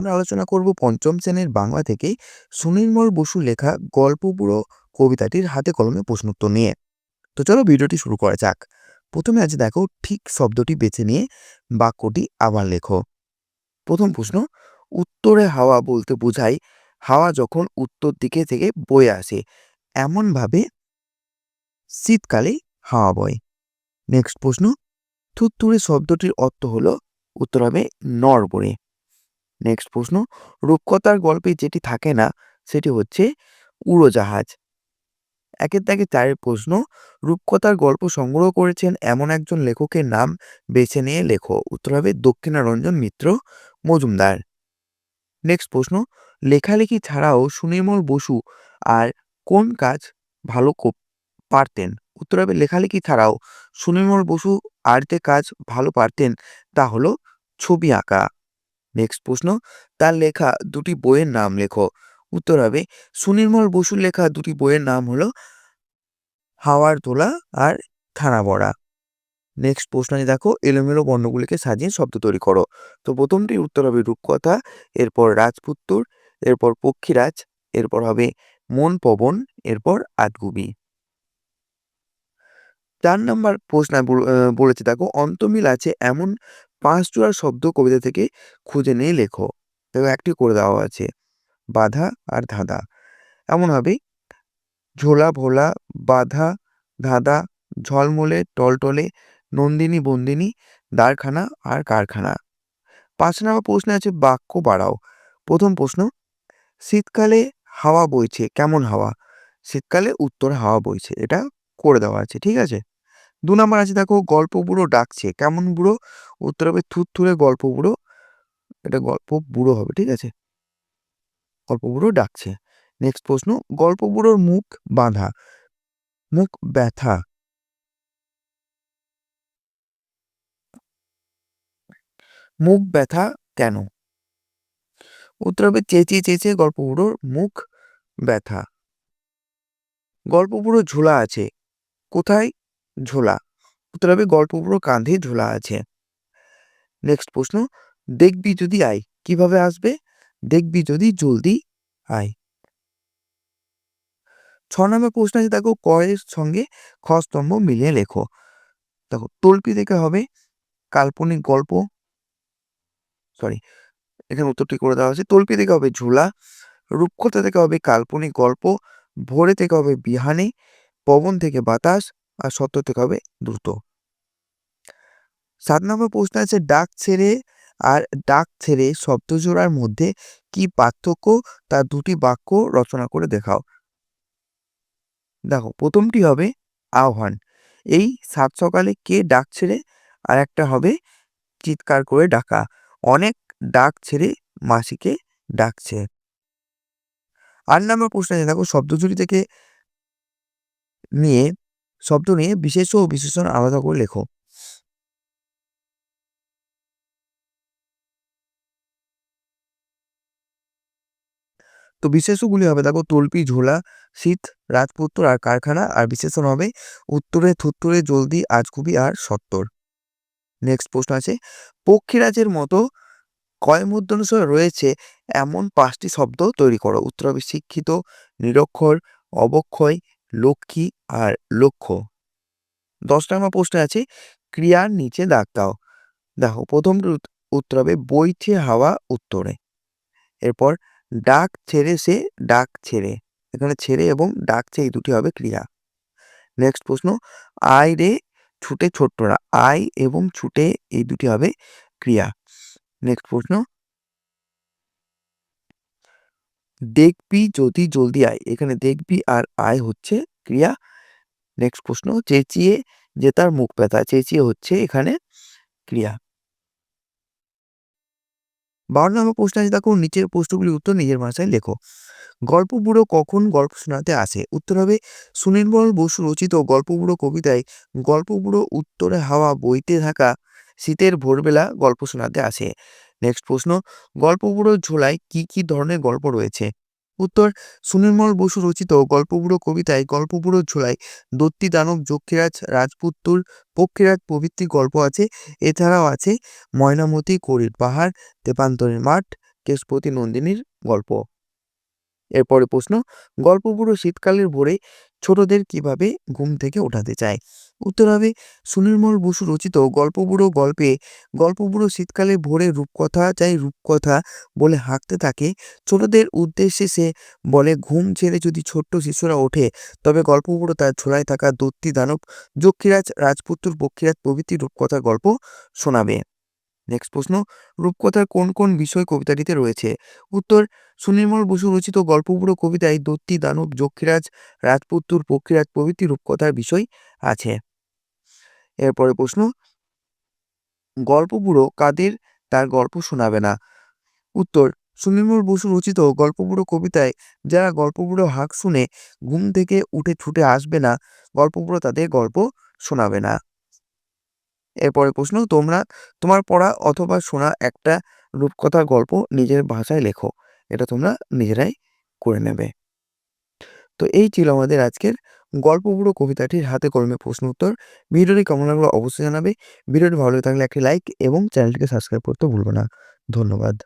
আমরা আলোচনা করব পঞ্চম শ্রেণির বাংলা থেকে সুনির্মল বসু লেখা গল্প গল্পপুরো কবিতাটির হাতে কলমে প্রশ্নোত্তর নিয়ে। তো চলো ভিডিওটি শুরু করা যাক। প্রথমে আজ দেখো ঠিক শব্দটি বেছে নিয়ে বাক্যটি আবার লেখো। প্রথম প্রশ্ন, উত্তরে হাওয়া বলতে বোঝায়, হাওয়া যখন উত্তর দিকে থেকে বয়ে আসে, এমনভাবে শীতকালে হাওয়া বয়। নেক্সট প্রশ্ন থুত্তুরে শব্দটির অর্থ হলো, উত্তর হবে নড়বড়ে। নেক্সট প্রশ্ন, রূপকথার গল্পে যেটি থাকে না, সেটি হচ্ছে উড়োজাহাজ। একের দাগে চারের প্রশ্ন, রূপকথার গল্প সংগ্রহ করেছেন এমন একজন লেখকের নাম বেছে নিয়ে লেখো। উত্তর হবে দক্ষিণারঞ্জন মিত্র মজুমদার। নেক্সট প্রশ্ন, লেখালেখি ছাড়াও সুনির্মল বসু আর কোন কাজ ভালো পারতেন? উত্তর হবে লেখালেখি ছাড়াও সুনির্মল বসু আর যে কাজ ভালো পারতেন, তা হলো ছবি আঁকা। নেক্সট প্রশ্ন, তার লেখা দুটি বইয়ের নাম লেখো। উত্তর হবে, সুনির্মল বসুর লেখা দুটি বইয়ের নাম হলো হাওয়ার তোলা আর থানা বড়া নেক্সট প্রশ্নে দেখো, এলোমেলো বর্ণগুলিকে সাজিয়ে শব্দ তৈরি করো। তো প্রথমটি উত্তর হবে রূপকথা, এরপর রাজপুত্তর, এরপর পক্ষীরাজ, এরপর হবে মন পবন, এরপর আদগুবি চার নম্বর প্রশ্ন বলেছে দেখো, অন্তমিল আছে এমন পাঁচ জোড়া শব্দ কবিতা থেকে খুঁজে নিয়ে লেখো দেখো একটি করে দেওয়া আছে, বাধা আর ধাঁধা। এমন হবে, ঝোলা ভোলা, বাধা, ধাঁধা, ঝলমলে, টলটলে, নন্দিনী বন্দিনী দারখানা আর কারখানা। পাঁচ নম্বর প্রশ্নে আছে বাক্য বাড়াও। প্রথম প্রশ্ন, শীতকালে হাওয়া বইছে, কেমন হাওয়া? শীতকালে উত্তর হাওয়া বইছে, এটা করে দেওয়া আছে, ঠিক আছে? দু নম্বর আছে, দেখো, গল্প বুড়ো ডাকছে। কেমন বুড়ো? উত্তর হবে, থুরথুরে গল্প বুড়ো। এটা গল্প বুড়ো হবে, ঠিক আছে? গল্প বুড়ো ডাকছে। নেক্সট প্রশ্ন, গল্প বুড়োর মুখ বাঁধা, মুখ ব্যথা। মুখ ব্যথা কেন? উত্তর হবে, চেঁচিয়ে চেঁচিয়ে গল্প বুড়োর মুখ ব্যথা। গল্প বুড়ো ঝোলা আছে, কোথায়? ঝোলা। উত্তর হবে গল্প পুরো কাঁধে ঝোলা আছে। নেক্সট প্রশ্ন, দেখবি যদি আয়, কীভাবে আসবে? দেখবি যদি জলদি আয়। ছ নম্বর প্রশ্ন আছে, দেখো, কয়ের সঙ্গে খস্তম্ভ মিলিয়ে লেখো। দেখো, তল্পি থেকে হবে কাল্পনিক গল্প। সরি এখানে উত্তরটি করে দেওয়া আছে। তল্পি থেকে হবে ঝোলা রূপকথা থেকে হবে কাল্পনিক গল্প, ভোরে থেকে হবে বিহানে, পবন থেকে বাতাস আর সত্য থেকে হবে দ্রুত। সাত নম্বর প্রশ্ন আছে, ডাক ছেড়ে আর ডাক ছেড়ে শব্দ জোড়ার মধ্যে কি পার্থক্য? তার দুটি বাক্য রচনা করে দেখাও। দেখো, প্রথমটি হবে আহ্বান। এই সাত সকালে কে ডাক ছেড়ে আর একটা হবে চিৎকার করে ডাকা। অনেক ডাক ছেড়ে মাসিকে ডাকছে। আট নম্বর প্রশ্ন আছে, দেখো শব্দজুড়ি থেকে নিয়ে শব্দ নিয়ে বিশেষ ও বিশেষণ আলাদা করে লেখো। তো বিশেষগুলি হবে দেখো তল্পি, ঝোলা, শীত রাজপুত্র আর কারখানা। আর বিশেষণ হবে উত্তরে থুত্তরে, জলদি আজকুবি আর সত্তর। নেক্সট প্রশ্ন আছে, পক্ষীরাজের মতো কয় মূর্ধন্যস্বর রয়েছে? এমন পাঁচটি শব্দ তৈরি করো। উত্তর হবে শিক্ষিত, নিরক্ষর, অবক্ষয় লক্ষ্মী আর লক্ষ্য। দশ নম্বর প্রশ্ন আছে, ক্রিয়ার নিচে দাগ দাও। দেখো, প্রথম উত্তর হবে বইছে হাওয়া উত্তরে। এরপর, ডাক ছেড়ে সে ডাক ছেড়ে। এখানে ছেড়ে এবং ডাকছে এই দুটি হবে ক্রিয়া। নেক্সট প্রশ্ন, আয় রে ছুটে ছোট্টরা আয় এবং ছুটে এই দুটি হবে ক্রিয়া। নেক্সট প্রশ্ন দেখবি যদি জলদি আয়। এখানে দেখবি আর আয় হচ্ছে ক্রিয়া। নেক্সট প্রশ্ন, চেঁচিয়ে যে তার মুখ ব্যথা, চেঁচিয়ে হচ্ছে এখানে ক্রিয়া। বারো নম্বর প্রশ্ন আছে, দেখো নিচের প্রশ্নগুলির উত্তর নিজের ভাষায় লেখো। গল্প বুড়ো কখন গল্প শোনাতে আসে? উত্তর হবে সুনির্মল বসু রচিত গল্প বুড়ো কবিতায় গল্প বুড়ো উত্তরে হাওয়া বইতে থাকা শীতের ভোরবেলা গল্প শোনাতে আসে। নেক্সট প্রশ্ন গল্প বুড়োর ঝোলায় কি কি ধরনের গল্প রয়েছে? উত্তর, সুনির্মল বসু রচিত গল্পবুড়ো কবিতায় গল্পবুড়োর ঝোলায় দত্তি দানব, যক্ষীরাজ, রাজপুত্তুর, পক্ষীরাজ প্রভৃতি গল্প আছে। এছাড়াও আছে ময়নামতি, করির পাহাড় তেপান্তরের মাঠ, কেশপতি নন্দিনীর গল্প। এরপরে প্রশ্ন, গল্পগুলো শীতকালের ভোরে ছোটদের কীভাবে ঘুম থেকে ওঠাতে চায়? উত্তর হবে সুনির্মল বসু রচিত গল্পগুলো গল্পে গল্পগুলো শীতকালে ভোরে রূপকথা চাই রূপকথা বলে হাঁকতে থাকে। ছোটদের উদ্দেশ্যে সে বলে, ঘুম ছেড়ে যদি ছোট্ট শিশুরা ওঠে, তবে গল্পগুলো তার ছোড়ায় থাকা দত্তি দানব যক্ষীরাজ রাজপুত্র পক্ষীরাজ প্রভৃতি রূপকথার গল্প শোনাবে। নেক্সট প্রশ্ন, রূপকথার কোন কোন বিষয় কবিতাটিতে রয়েছে? উত্তর, সুনির্মল বসু রচিত গল্পগুলো কবিতায় দত্তি, দানব, যক্ষীরাজ রাজপুত্র পক্ষীরাজ প্রভৃতি রূপকথার বিষয় আছে। এরপরে প্রশ্ন, গল্পগুলো কাদের তার গল্প শোনাবে না? উত্তর, সুনির্মল বসু রচিত গল্পগুলো কবিতায় যারা গল্পগুলো হাঁক শুনে ঘুম থেকে উঠে ছুটে আসবে না, গল্পগুলো তাদের গল্প শোনাবে না। এরপরে প্রশ্ন, তোমরা, তোমার পড়া অথবা শোনা একটা রূপকথা গল্প নিজের ভাষায় লেখো। এটা তোমরা নিজেরাই করে নেবে। তো এই ছিল আমাদের আজকের গল্পগুলো কবিতাটির হাতে কলমে প্রশ্ন উত্তর। ভিডিওটি কেমন লাগল অবশ্যই জানাবে। ভিডিওটি ভালো থাকলে একটি লাইক এবং চ্যানেলটিকে সাবস্ক্রাইব করতে ভুলবো না। ধন্যবাদ।